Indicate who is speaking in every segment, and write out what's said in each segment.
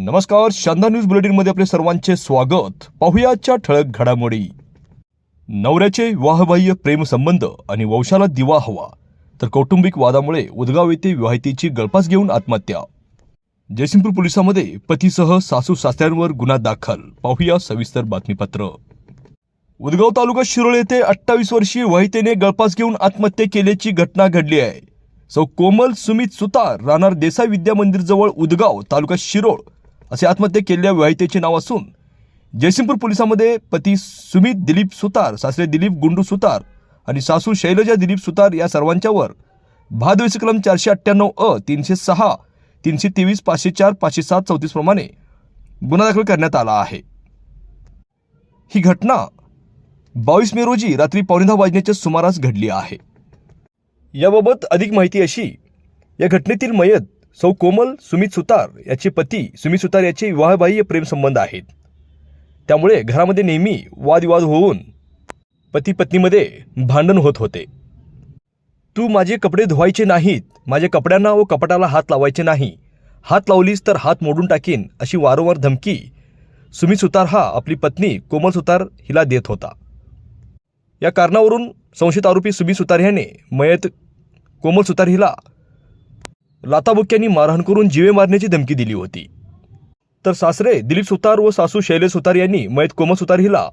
Speaker 1: नमस्कार शानदार न्यूज बुलेटिनमध्ये आपले सर्वांचे स्वागत. पाहुयाच्या ठळक घडामोडी. नवऱ्याचे विवाहबाह्य प्रेमसंबंध आणि वंशाला दिवा हवा. तर कौटुंबिक वादामुळे उदगाव येथे विवाहितेची गळपास घेऊन आत्महत्या. जयसिंगपूर पोलिसांमध्ये पतीसह सासू सासऱ्यांवर गुन्हा दाखल. पाहुया सविस्तर बातमीपत्र. उदगाव तालुका शिरोळ येथे अठ्ठावीस वर्षीय वाहितेने गळपास घेऊन आत्महत्या केल्याची घटना घडली आहे. सौ कोमल सुमित सुतार राहणार देसाई विद्या मंदिर जवळ उदगाव तालुका शिरोळ असे आत्महत्या केलेल्या विवाहितेचे नाव असून जयसिंगपूर पोलिसांमध्ये पती सुमित दिलीप सुतार सासरे दिलीप गुंडू सुतार आणि सासू शैलजा दिलीप सुतार या सर्वांच्यावर भादवेचे कलम चारशे अठ्ठ्याण्णव अ तीनशे सहा तीनशे तेवीस पाचशे चार पाचशे सात चौतीस प्रमाणे गुन्हा दाखल करण्यात आला आहे. ही घटना बावीस मे रोजी रात्री पावणे दहा वाजण्याच्या सुमारास घडली आहे. याबाबत अधिक माहिती अशी या घटनेतील मयत सौ कोमल सुमित सुतार याचे पती सुमित सुतार याचे विवाहबाह्य प्रेमसंबंध आहेत. त्यामुळे घरामध्ये नेहमी वादविवाद होऊन पती पत्नीमध्ये भांडण होत होते. तू माझे कपडे धुवायचे नाहीत माझ्या कपड्यांना व कपाटाला हात लावायचे नाही. हात लावलीस तर हात मोडून टाकीन अशी वारंवार धमकी सुमित सुतार हा आपली पत्नी कोमल सुतार हिला देत होता. या कारणावरून संशयित आरोपी सुमित सुतार याने मयत कोमल सुतार हिला लाताबुक्यांनी मारहाण करून जीवे मारण्याची धमकी दिली होती. तर सासरे दिलीप सुतार व सासू शैलेश सुतार यांनी मयत कोमल सुतार हिला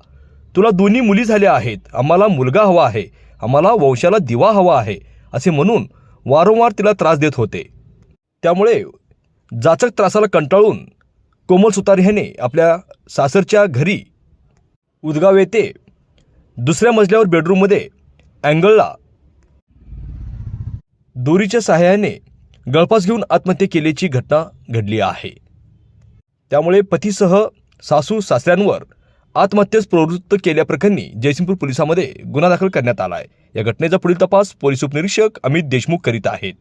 Speaker 1: तुला दोन्ही मुली झाल्या आहेत. आम्हाला मुलगा हवा आहे. आम्हाला वंशाला दिवा हवा आहे असे म्हणून वारंवार तिला त्रास देत होते. त्यामुळे जाचक त्रासाला कंटाळून कोमल सुतार ह्याने आपल्या सासरच्या घरी उदगाव येथे दुसऱ्या मजल्यावर बेडरूममध्ये अँगलला दोरीच्या सहाय्याने गळफास घेऊन आत्महत्या केल्याची घटना घडली आहे. त्यामुळे पतीसह सासू सासऱ्यांवर आत्महत्येस प्रवृत्त केल्याप्रकरणी जयसिंगपूर पोलिसांमध्ये गुन्हा दाखल करण्यात आला आहे या घटनेचा पुढील तपास पोलीस उपनिरीक्षक अमित देशमुख करीत आहेत.